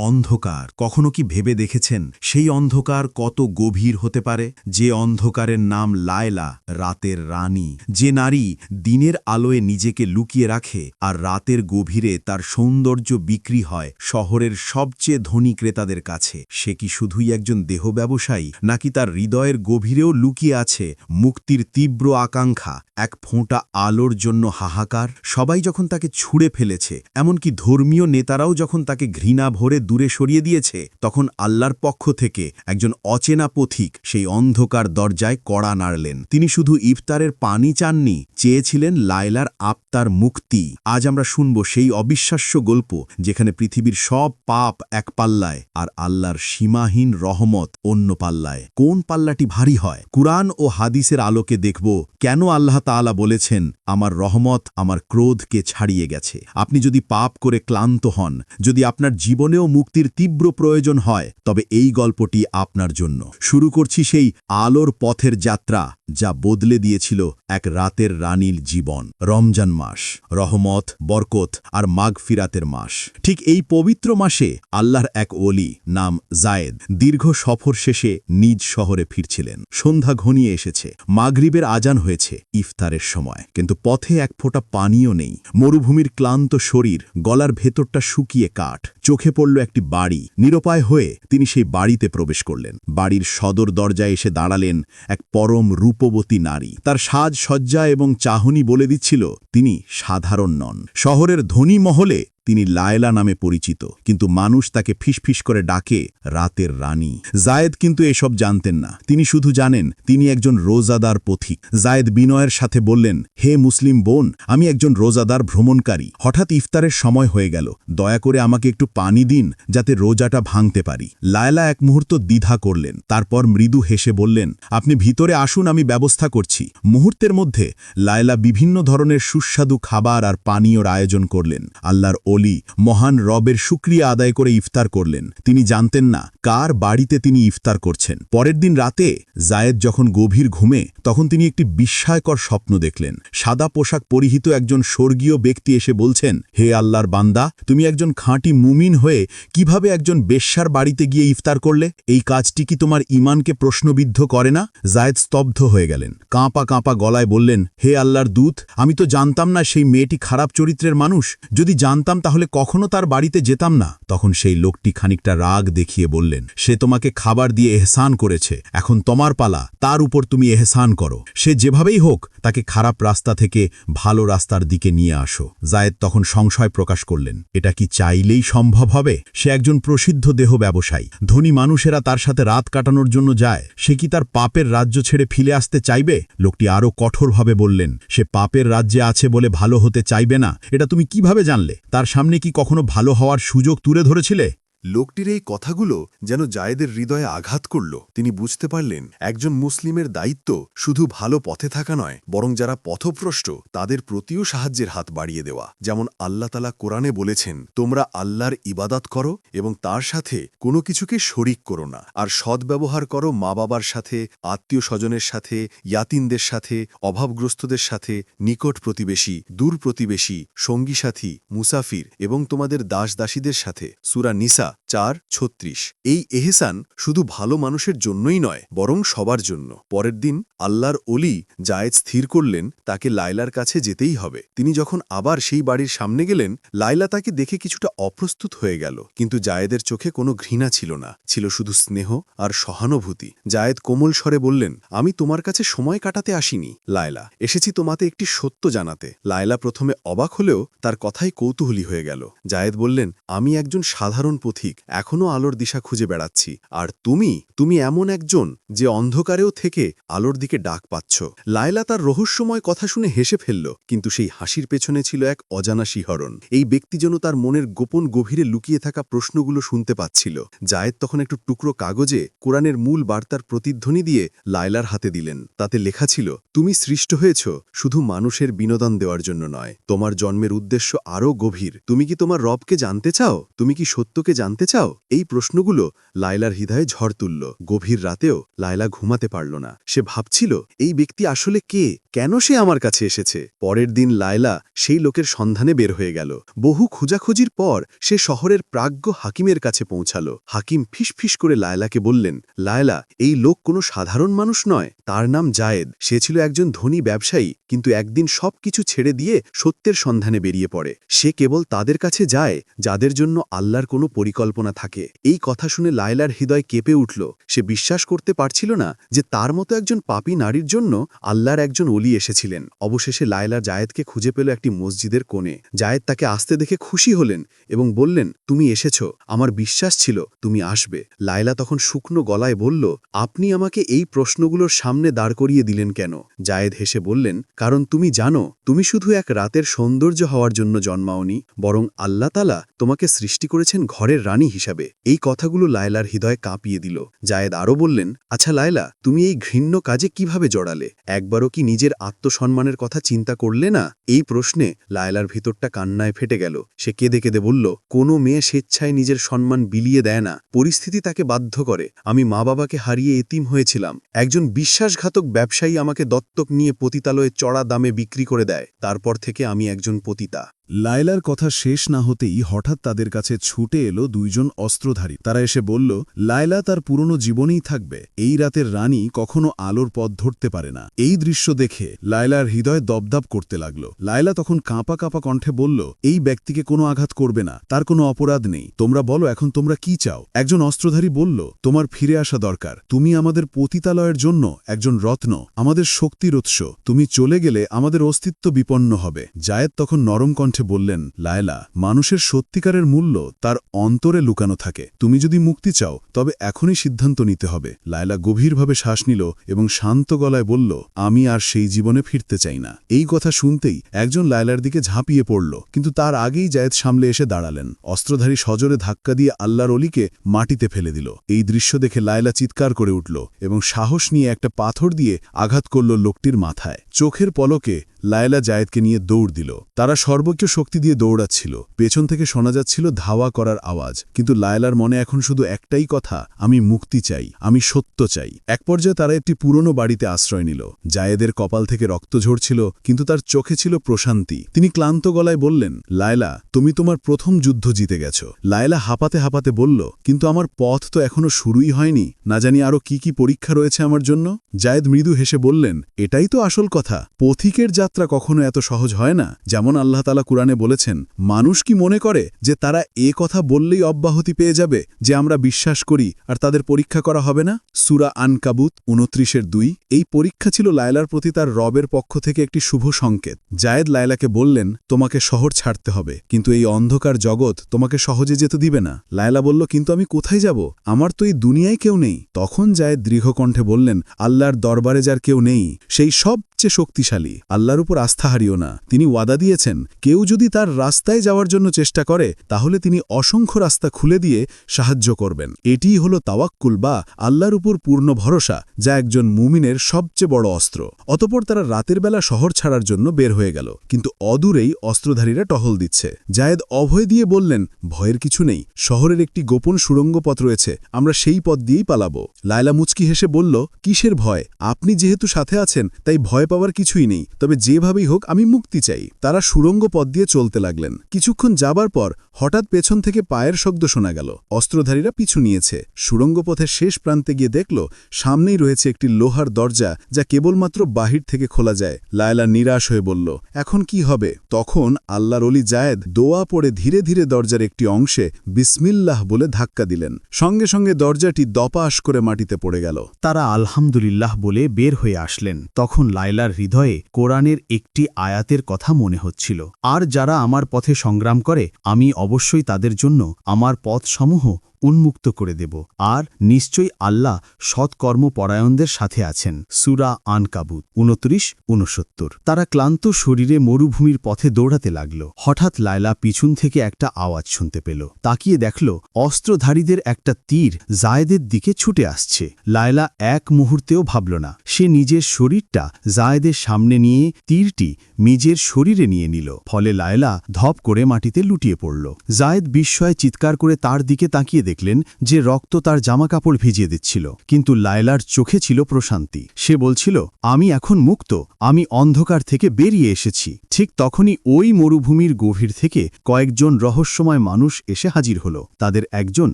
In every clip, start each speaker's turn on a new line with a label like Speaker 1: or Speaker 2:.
Speaker 1: অন্ধকার। কখনো কি ভেবে দেখেছেন, সেই অন্ধকার কত গভীর হতে পারে? যে অন্ধকারের নাম লায়লা, রাতের রানী। যে নারী দিনের আলোয় নিজেকে লুকিয়ে রাখে আর রাতের গভীরে তার সৌন্দর্য বিক্রি হয় শহরের সবচেয়ে ধনী ক্রেতাদের কাছে। সে কি শুধুই একজন দেহ ব্যবসায়ী, নাকি তার হৃদয়ের গভীরেও লুকিয়ে আছে মুক্তির তীব্র আকাঙ্ক্ষা, এক ফোঁটা আলোর জন্য হাহাকার? সবাই যখন তাকে ছুঁড়ে ফেলেছে, এমনকি ধর্মীয় নেতারাও যখন তাকে ঘৃণা ভরে দূরে সরিয়ে দিয়েছে, তখন আল্লাহর পক্ষ থেকে একজন অচেনা পথিক সেই অন্ধকার দরজায় কড়া নাড়লেন। তিনি শুধু ইফতারের পানি চাননি, চেয়েছিলেন লায়লার আত্মার মুক্তি। আজ আমরা শুনব সেই অবিশ্বাস্য গল্প যেখানে পৃথিবীর সব পাপ এক পাল্লায় আর আল্লাহর সীমাহীন রহমত অন্য পাল্লায়। কোন পাল্লাটি ভারী হয়? কুরআন ও হাদিসের আলোকে দেখব কেন আল্লাহ তাআলা বলেছেন, আমার রহমত আমার ক্রোধকে ছাড়িয়ে গেছে। আপনি যদি পাপ করে ক্লান্ত হন, যদি আপনার জীবনেও মুক্তির তীব্র প্রয়োজন হয়, তবে এই গল্পটি আপনার জন্য। শুরু করছি সেই আলোর পথের যাত্রা। যা বদলে দিয়েছিল এক রাতের রানীর জীবন। রমজান মাস, রহমত, বরকত আর মাগ ফিরাতের মাস। ঠিক এই পবিত্র মাসে আল্লাহর এক ওলি নাম জায়েদ দীর্ঘ সফর শেষে নিজ শহরে ফিরছিলেন। সন্ধ্যা ঘনিয়ে এসেছে। মাগরিবের আজান হয়েছে ইফতারের সময়। কিন্তু পথে এক ফোঁটা পানিও নেই। মরুভূমির ক্লান্ত শরীর, গলার ভেতরটা শুকিয়ে কাঠ, চোখে পড়ল একটি বাড়ি। নিরপায় হয়ে তিনি সেই বাড়িতে প্রবেশ করলেন। বাড়ির সদর দরজায় এসে দাঁড়ালেন এক পরম রূপবতী নারী। তার সাজ সজ্জা এবং চাহনি বলে দিচ্ছিল, তিনি সাধারণ নন। শহরের ধনী মহলে তিনি লায়লা নামে পরিচিত, কিন্তু মানুষ তাকে ফিসফিস করে ডাকে রাতের রানী। জায়েদ কিন্তু এসব জানতেন না। তিনি শুধু জানেন, তিনি একজন রোজাদার পথিক। জায়েদ বিনয়ের সাথে বললেন, হে মুসলিম বোন, আমি একজন রোজাদার ভ্রমণকারী। হঠাৎ ইফতারের সময় হয়ে গেল। দয়া করে আমাকে একটু পানি দিন, যাতে রোজাটা ভাঙতে পারি। লায়লা এক মুহূর্ত দ্বিধা করলেন। তারপর মৃদু হেসে বললেন, আপনি ভিতরে আসুন, আমি ব্যবস্থা করছি। মুহূর্তের মধ্যে লায়লা বিভিন্ন ধরনের সুস্বাদু খাবার আর পানীয়র আয়োজন করলেন। আল্লাহর অলি মহান রবের শুক্রিয়া আদায় করে ইফতার করলেন। তিনি জানতেন না কার বাড়িতে তিনি ইফতার করছেন। পরের দিন রাতে জায়েদ যখন গভীর ঘুমে, তখন তিনি একটি বিস্ময়কর স্বপ্ন দেখলেন। সাদা পোশাক পরিহিত একজন স্বর্গীয় ব্যক্তি এসে বলছেন, হে আল্লাহর বান্দা, তুমি একজন খাঁটি মুমিন হয়ে কীভাবে একজন বেশ্যার বাড়িতে গিয়ে ইফতার করলে? এই কাজটি কি তোমার ইমানকে প্রশ্নবিদ্ধ করে না? জায়েদ স্তব্ধ হয়ে গেলেন। কাঁপা কাঁপা গলায় বললেন, হে আল্লাহর দূত, আমি তো জানতাম না সেই মেয়েটি খারাপ চরিত্রের মানুষ। যদি জানতাম তাহলে কখনো তার বাড়িতে যেতাম না। তখন সেই লোকটি খানিকটা রাগ দেখিয়ে বললেন, সে তোমাকে খাবার দিয়ে এহসান করেছে। এখন তোমার পালা, তার উপর তুমি এহসান করো। সে যেভাবেই হোক, তাকে খারাপ রাস্তা থেকে ভালো রাস্তার দিকে নিয়ে আসো। জায়েদ তখন সংশয় প্রকাশ করলেন, এটা কি চাইলেই সম্ভব হবে? সে একজন প্রসিদ্ধ দেহ ব্যবসায়ী। ধনী মানুষেরা তার সাথে রাত কাটানোর জন্য যায়। সে কি তার পাপের রাজ্য ছেড়ে ফিরে আসতে চাইবে? লোকটি আরও কঠোরভাবে বললেন, সে পাপের রাজ্যে আছে বলে ভালো হতে চাইবে না। এটা তুমি কীভাবে জানলে? তার সামনে কি কখনো ভালো হওয়ার সুযোগ তুলে ধরেছিলে?
Speaker 2: লোকটির এই কথাগুলো যেন জায়েদের হৃদয়ে আঘাত করল। তিনি বুঝতে পারলেন, একজন মুসলিমের দায়িত্ব শুধু ভালো পথে থাকা নয়, বরং যারা পথভ্রষ্ট, তাদের প্রতিও সাহায্যের হাত বাড়িয়ে দেওয়া। যেমন আল্লাহ তালা কোরআনে বলেছেন, তোমরা আল্লাহর ইবাদাত করো এবং তার সাথে কোনো কিছুকে শরিক করো না। আর সদ্ব্যবহার করো মা বাবার সাথে আত্মীয় স্বজনের সাথে ইয়াতিনদের সাথে, অভাবগ্রস্তদের সাথে, নিকট প্রতিবেশী, দূর প্রতিবেশী সঙ্গীসাথী মুসাফির এবং তোমাদের দাস দাসীদের সাথে। সুরা নিসা চার, ছত্রিশ। এই এহেসান শুধু ভালো মানুষের জন্যই নয়, বরং সবার জন্য। পরের দিন আল্লাহর অলি জায়েদ স্থির করলেন, তাকে লায়লার কাছে যেতেই হবে। তিনি যখন আবার সেই বাড়ির সামনে গেলেন, লায়লা তাকে দেখে কিছুটা অপ্রস্তুত হয়ে গেল। কিন্তু জায়েদের চোখে কোনো ঘৃণা ছিল না। ছিল শুধু স্নেহ আর সহানুভূতি। জায়েদ কোমল স্বরে বললেন, আমি তোমার কাছে সময় কাটাতে আসিনি, লায়লা। এসেছি তোমাতে একটি সত্য জানাতে। লায়লা প্রথমে অবাক হলেও তার কথাই কৌতূহলী হয়ে গেল। জায়েদ বললেন, আমি একজন সাধারণ পথিক এখনও আলোর দিশা খুঁজে বেড়াচ্ছি। আর তুমি তুমি এমন একজন যে অন্ধকারেও থেকে আলোর দিকে ডাক পাচ্ছ। লায়লা তার রহস্যময় কথা শুনে হেসে ফেলল, কিন্তু সেই হাসির পেছনে ছিল এক অজানা শিহরণ। এই ব্যক্তি যেন তার মনের গোপন গভীরে লুকিয়ে থাকা প্রশ্নগুলো শুনতে পাচ্ছিল। জায়েদ তখন একটু টুকরো কাগজে কোরআনের মূল বার্তার প্রতিধ্বনি দিয়ে লায়লার হাতে দিলেন। তাতে লেখা ছিল, তুমি সৃষ্ট হয়েছ শুধু মানুষের বিনোদন দেওয়ার জন্য নয়। তোমার জন্মের উদ্দেশ্য আরও গভীর। তুমি কি তোমার রবকে জানতে চাও? তুমি কি সত্যকে জানতে জানতে চাও, এই প্রশ্নগুলো লায়লার হৃদয়ে ঝড় তুলল। গভীর রাতেও লায়লা ঘুমাতে পারল না। সে ভাবছিল, এই ব্যক্তি আসলে কে? কেন সে আমার কাছে এসেছে? পরের দিন লায়লা সেই লোকের সন্ধানে বের হয়ে গেল। বহু খোঁজাখুঁজির পর সে শহরের প্রাজ্ঞ হাকিমের কাছে পৌঁছাল। হাকিম ফিসফিস করে লায়লাকে বললেন, লায়লা, এই লোক কোনো সাধারণ মানুষ নয়। তার নাম জায়েদ। সে ছিল একজন ধনী ব্যবসায়ী, কিন্তু একদিন সবকিছু ছেড়ে দিয়ে সত্যের সন্ধানে বেরিয়ে পড়ে। সে কেবল তাদের কাছে যায়, যাদের জন্য আল্লাহর কোনো পরিকল্পনা থাকে। এই কথা শুনে লায়লার হৃদয় কেঁপে উঠল। সে বিশ্বাস করতে পারছিল না যে তার মতো একজন পাপী নারীর জন্য আল্লাহর একজন অলি এসেছিলেন। অবশেষে লায়লা জায়েদকে খুঁজে পেল একটি মসজিদের কোণে। জায়েদ তাকে আসতে দেখে খুশি হলেন এবং বললেন, তুমি এসেছ। আমার বিশ্বাস ছিল তুমি আসবে। লায়লা তখন শুকনো গলায় বলল, আপনি আমাকে এই প্রশ্নগুলোর সামনে দাঁড় করিয়ে দিলেন কেন? জায়েদ হেসে বললেন, কারণ তুমি জানো, তুমি শুধু এক রাতের সৌন্দর্য হওয়ার জন্য জন্মাওনি, বরং আল্লাহ তালা তোমাকে সৃষ্টি করেছেন ঘরের রানী হিসাবে এই কথাগুলো লায়লার হৃদয় কাঁপিয়ে দিল। জায়েদ আরও বললেন আচ্ছা লায়লা, তুমি এই ঘৃণ্য কাজে কীভাবে জড়ালে? একবারও কি নিজের আত্মসম্মানের কথা চিন্তা করলে না? এই প্রশ্নে লায়লার ভিতরটা কান্নায় ফেটে গেল। সে কেঁদে কেঁদে বলল, কোনো মেয়ে স্বেচ্ছায় নিজের সম্মান বিলিয়ে দেয় না। পরিস্থিতি তাকে বাধ্য করে। আমি মা বাবাকে হারিয়ে এতিম হয়েছিলাম। একজন বিশ্বাসঘাতক ব্যবসায়ী আমাকে দত্তক নিয়ে পতিতালয়ে চড়া দামে বিক্রি করে দেয়। তারপর থেকে আমি একজন পতিতা।
Speaker 3: লায়লার কথা শেষ না হতেই হঠাৎ তাদের কাছে ছুটে এলো দুইজন অস্ত্রধারী। তারা এসে বলল, লায়লা তার পুরনো জীবনেই থাকবে। এই রাতের রানী কখনো আলোর পথ ধরতে পারে না। এই দৃশ্য দেখে লায়লার হৃদয় দপদাপ করতে লাগল। লায়লা তখন কাঁপা কাঁপা কণ্ঠে বলল, এই ব্যক্তিকে কোনো আঘাত করবে না। তার কোনো অপরাধ নেই। তোমরা বলো, এখন তোমরা কি চাও? একজন অস্ত্রধারী বলল, তোমার ফিরে আসা দরকার। তুমি আমাদের পতিতালয়ের জন্য একজন রত্ন। আমাদের শক্তির উৎস। তুমি চলে গেলে আমাদের অস্তিত্ব বিপন্ন হবে। জায়েদ তখন নরম কণ্ঠে বললেন, লায়লা, মানুষের সত্যিকারের মূল্য তার অন্তরে লুকানো থাকে। তুমি যদি মুক্তি চাও, তবে এখনই সিদ্ধান্ত নিতে হবে। লায়লা গভীরভাবে শ্বাস নিল এবং শান্ত গলায় বলল, আমি আর সেই জীবনে ফিরতে চাই না। এই কথা শুনতেই একজন লায়লার দিকে ঝাঁপিয়ে পড়ল, কিন্তু তার আগেই জায়েদ সামলে এসে দাঁড়ালেন। অস্ত্রধারী সজরে ধাক্কা দিয়ে আল্লাহর অলিকে মাটিতে ফেলে দিল। এই দৃশ্য দেখে লায়লা চিৎকার করে উঠল এবং সাহস নিয়ে একটা পাথর দিয়ে আঘাত করল লোকটির মাথায়। চোখের পলকে লায়লা জায়েদকে নিয়ে দৌড় দিল। তারা সর্বোচ্চ শক্তি দিয়ে দৌড়াচ্ছিল। পেছন থেকে শোনা যাচ্ছিল ধাওয়া করার আওয়াজ। কিন্তু লায়লার মনে এখন শুধু একটাই কথা, আমি মুক্তি চাই, আমি সত্য চাই। এক পর্যায়ে তারা একটি পুরনো বাড়িতে আশ্রয় নিল। জায়েদের কপাল থেকে রক্ত ঝরছিল, কিন্তু তার চোখে ছিল প্রশান্তি। তিনি ক্লান্ত গলায় বললেন, লায়লা, তুমি তোমার প্রথম যুদ্ধ জিতে গেছ। লায়লা হাঁপাতে হাঁপাতে বলল, কিন্তু আমার পথ তো এখনও শুরুই হয়নি। না জানি আরও কি কি পরীক্ষা রয়েছে আমার জন্য? জায়েদ মৃদু হেসে বললেন, এটাই তো আসল কথা। পথিকের যাত্রা কখনো এত সহজ হয় না, যেমন আল্লাহ তালা কুরআনে বলেছেন, মানুষ কি মনে করে যে তারা এ কথা বললেই অব্যাহতি পেয়ে যাবে, যে আমরা বিশ্বাস করি আর তাদের পরীক্ষা করা হবে না? সুরা আনকাবুত উনত্রিশের দুই, এই পরীক্ষা ছিল লায়লার প্রতি তার রবের পক্ষ থেকে একটি শুভ সংকেত। জায়েদ লায়লাকে বললেন, তোমাকে শহর ছাড়তে হবে, কিন্তু এই অন্ধকার জগৎ তোমাকে সহজে যেতে দিবে না। লায়লা বলল, কিন্তু আমি কোথায় যাব? আমার তো এই দুনিয়ায় কেউ নেই। তখন জায়েদ দৃঢ়কণ্ঠে বললেন, আল্লাহর দরবারে যার কেউ নেই, সেই সবচেয়ে শক্তিশালী, আল্লাহর উপর আস্থা হারিও না। তিনি ওয়াদা দিয়েছেন, কেউ যদি তার রাস্তায় যাওয়ার জন্য চেষ্টা করে, তাহলে তিনি অসংখ্য রাস্তা খুলে দিয়ে সাহায্য করবেন। এটিই হল তাওয়াক্কুল বা আল্লাহর উপর পূর্ণ ভরসা, যা একজন মুমিনের সবচেয়ে বড় অস্ত্র। অতপর তারা রাতের বেলা শহর ছাড়ার জন্য বের হয়ে গেল, কিন্তু অদূরেই অস্ত্রধারীরা টহল দিচ্ছে। জায়েদ অভয় দিয়ে বললেন, ভয়ের কিছু নেই, শহরের একটি গোপন সুড়ঙ্গ পথ রয়েছে, আমরা সেই পথ দিয়েই পালাবো। লায়লা মুচকি হেসে বলল, কিসের ভয়? আপনি যেহেতু সাথে আছেন, তাই ভয় পাওয়ার কিছুই নেই। তবে যেভাবেই হোক, আমি মুক্তি চাই। তারা সুড়ঙ্গ পথ দিয়ে চলতে লাগলেন। কিছুক্ষণ যাবার পর, হঠাৎ পেছন থেকে পায়ের শব্দ শোনা গেল। অস্ত্রধারীরা পিছু নিয়েছে। সুড়ঙ্গ পথের শেষ প্রান্তে গিয়ে দেখল, সামনেই রয়েছে একটি লোহার দরজা, যা কেবলমাত্র বাহির থেকে খোলা যায়। লায়লা নিরাশ হয়ে বলল, এখন কি হবে? তখন আল্লাহর অলি জায়েদ দোয়া পড়ে ধীরে ধীরে দরজার একটি অংশে বিসমিল্লাহ বলে ধাক্কা দিলেন। সঙ্গে সঙ্গে দরজাটি দপাস করে মাটিতে পড়ে গেল।
Speaker 1: তারা আলহামদুলিল্লাহ বলে বের হয়ে আসলেন। তখন লায়লার হৃদয়ে কোরআনের একটি আয়াতের কথা মনে হচ্ছিল। আর যারা আমার পথে সংগ্রাম করে, আমি অবশ্যই তাদের জন্য আমার পথসমূহ
Speaker 3: উন্মুক্ত করে দেব। আর নিশ্চয়ই আল্লাহ সৎকর্মপরায়ণদের সাথে আছেন। সুরা আনকাবুত উনত্রিশ উনসত্তর তারা ক্লান্ত শরীরে মরুভূমির পথে দৌড়াতে লাগল। হঠাৎ লায়লা পিছন থেকে একটা আওয়াজ শুনতে পেল। তাকিয়ে দেখল, অস্ত্রধারীদের একটা তীর জায়েদের দিকে ছুটে আসছে। লায়লা এক মুহূর্তেও ভাবল না। সে নিজের শরীরটা জায়েদের সামনে নিয়ে তীরটি নিজের শরীরে নিয়ে নিল। ফলে লায়লা ধপ করে মাটিতে লুটিয়ে পড়ল। জায়েদ বিস্ময়ে চিৎকার করে তার দিকে তাকিয়ে দেখলেন যে রক্ত তার জামাকাপড় ভিজিয়ে দিচ্ছিল, কিন্তু লায়লার চোখে ছিল প্রশান্তি। সে বলছিল, আমি এখন মুক্ত, আমি অন্ধকার থেকে বেরিয়ে এসেছি। ঠিক তখনই ওই মরুভূমির গভীর থেকে কয়েকজন রহস্যময় মানুষ এসে হাজির হল। তাদের একজন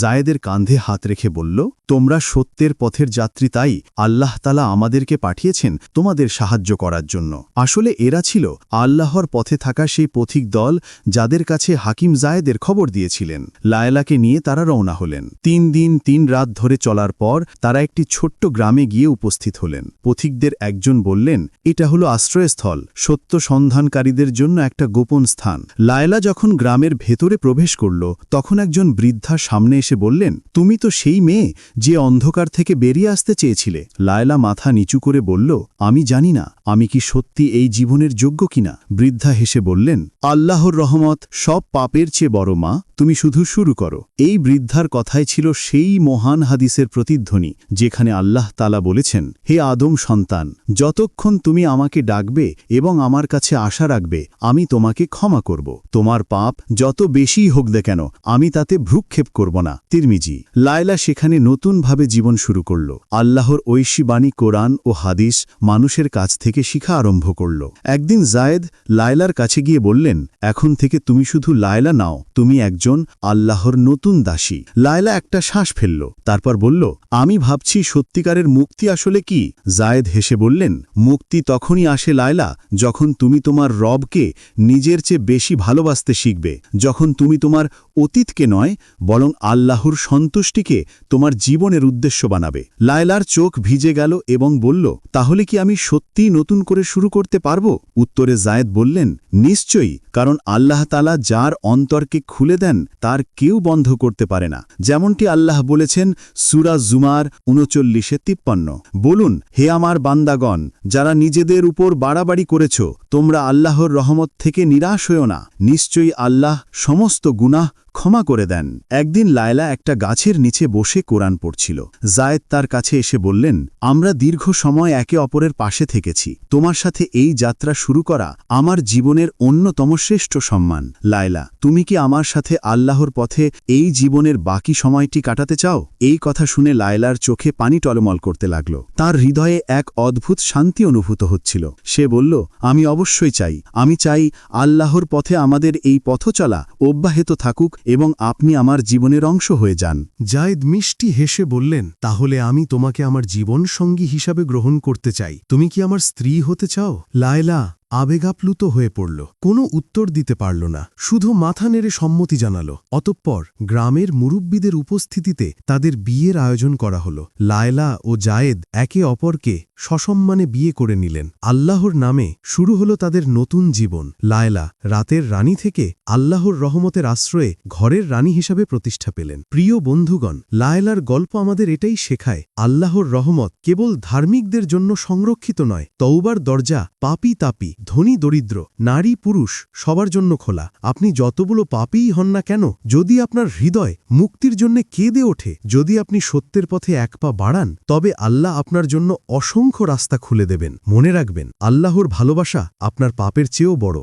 Speaker 3: জায়েদের কাঁধে হাত রেখে বলল, তোমরা সত্যের পথের যাত্রী তাই, আল্লাহ তালা আমাদেরকে পাঠিয়েছেন তোমাদের সাহায্য করার জন্য। আসলে এরা ছিল আল্লাহর পথে থাকা সেই পথিক দল যাদের কাছে হাকিম জায়েদের খবর দিয়েছিলেন। লায়লাকে নিয়ে তারা রওনা হলেন। তিন দিন, তিন রাত ধরে চলার পর তারা একটি ছোট্ট গ্রামে গিয়ে উপস্থিত হলেন। পথিকদের একজন বললেন, এটা হলো আশ্রয়স্থল, সত্য সন্ধানকারীদের জন্য একটা গোপন স্থান। লায়লা যখন গ্রামের ভেতরে প্রবেশ করল, তখন একজন বৃদ্ধা সামনে এসে বললেন, তুমি তো সেই মেয়ে যে অন্ধকার থেকে বেরিয়ে আসতে চেয়েছিলে। লায়লা মাথা নিচু করে বলল, আমি জানি না, আমি কি সত্যি এই জীবনের যোগ্য কিনা? বৃদ্ধা হেসে বললেন, আল্লাহর রহমত, সব পাপের চেয়ে বড় মা তুমি শুধু শুরু করো। এই বৃদ্ধার কথায় ছিল সেই মহান হাদিসের প্রতিধ্বনি, যেখানে আল্লাহ তালা বলেছেন, হে আদম সন্তান, যতক্ষণ তুমি আমাকে ডাকবে এবং আমার কাছে আশা রাখবে, আমি তোমাকে ক্ষমা করব। তোমার পাপ যত বেশিই হোক দে কেন, আমি তাতে ভ্রুক্ষেপ করব না। তিরমিজি, লায়লা সেখানে নতুনভাবে জীবন শুরু করল। আল্লাহর ঐশী বাণী কোরআন ও হাদিস মানুষের কাছ থেকে শিখা আরম্ভ করল। একদিন জায়েদ লায়লার কাছে গিয়ে বললেন, এখন থেকে তুমি শুধু লায়লা নাও, তুমি একজন আল্লাহর নতুন দাসী। লায়লা একটা শ্বাস ফেলল, তারপর বলল, আমি ভাবছি সত্যিকারের মুক্তি আসলে কি? জায়েদ হেসে বললেন, মুক্তি তখনই আসে লায়লা, যখন তুমি তোমার রবকে নিজের চেয়ে বেশি ভালোবাসতে শিখবে। যখন তুমি তোমার অতীতকে নয়, বরং আল্লাহর সন্তুষ্টিকে তোমার জীবনের উদ্দেশ্য বানাবে। লায়লার চোখ ভিজে গেল এবং বলল, তাহলে কি আমি সত্যিই নতুন করে শুরু করতে পারব? উত্তরে জায়েদ বললেন, নিশ্চয়ই, কারণ আল্লাহ তালা যার অন্তরকে খুলে দেন তার কেউ বন্ধ করতে পারে না। যেমনটি আল্লাহ বলেছেন সুরা জুমার উনচল্লিশে তিপ্পান্ন। বলুন, হে আমার বান্দাগণ, যারা নিজেদের উপর বাড়াবাড়ি করেছ, তোমরা আল্লাহর রহমত থেকে নিরাশ হও না। নিশ্চয়ই আল্লাহ সমস্ত গুনাহ ক্ষমা করে দেন। একদিন লায়লা একটা গাছের নিচে বসে কোরআন পড়ছিল। জায়েদ তার কাছে এসে বললেন, আমরা দীর্ঘ সময় একে অপরের পাশে থেকেছি। তোমার সাথে এই যাত্রা শুরু করা আমার জীবনের অন্যতম শ্রেষ্ঠ সম্মান। লায়লা, তুমি কি আমার সাথে আল্লাহর পথে এই জীবনের বাকি সময়টি কাটাতে চাও? এই কথা শুনে লায়লার চোখে পানি টলমল করতে লাগল। তার হৃদয়ে এক অদ্ভুত শান্তি অনুভূত হচ্ছিল। সে বলল, আমি অবশ্যই চাই। আমি চাই আল্লাহর পথে আমাদের এই পথ চলা অব্যাহত থাকুক এবং আপনি আমার জীবনের অংশ হয়ে যান।
Speaker 1: জায়দ মিষ্টি হেসে বললেন, তাহলে আমি তোমাকে আমার জীবন সঙ্গী হিসাবে গ্রহণ করতে চাই। তুমি কি আমার স্ত্রী হতে চাও? লায়লা আবেগাপ্লুত হয়ে পড়ল। কোনো উত্তর দিতে পারল না। শুধু মাথা নেড়ে সম্মতি জানাল। অতঃপর গ্রামের মুরব্বীদের উপস্থিতিতে তাদের বিয়ের আয়োজন করা হল। লায়লা ও জায়েদ একে অপরকে সসম্মানে বিয়ে করে নিলেন। আল্লাহর নামে শুরু হল তাদের নতুন জীবন। লায়লা রাতের রানী থেকে আল্লাহর রহমতের আশ্রয়ে ঘরের রানী হিসাবে প্রতিষ্ঠা পেলেন। প্রিয় বন্ধুগণ, লায়লার গল্প আমাদের এটাই শেখায়, আল্লাহর রহমত কেবল ধার্মিকদের জন্য সংরক্ষিত নয় তৌবার দরজা পাপি তাপি ধনী দরিদ্র, নারী পুরুষ সবার জন্য খোলা। আপনি যতগুলো পাপেই হন না কেন, যদি আপনার হৃদয় মুক্তির জন্য কেঁদে ওঠে, যদি আপনি সত্যের পথে এক পা বাড়ান, তবে আল্লাহ আপনার জন্য অসংখ্য রাস্তা খুলে দেবেন। মনে রাখবেন, আল্লাহর ভালোবাসা আপনার পাপের চেয়েও বড়।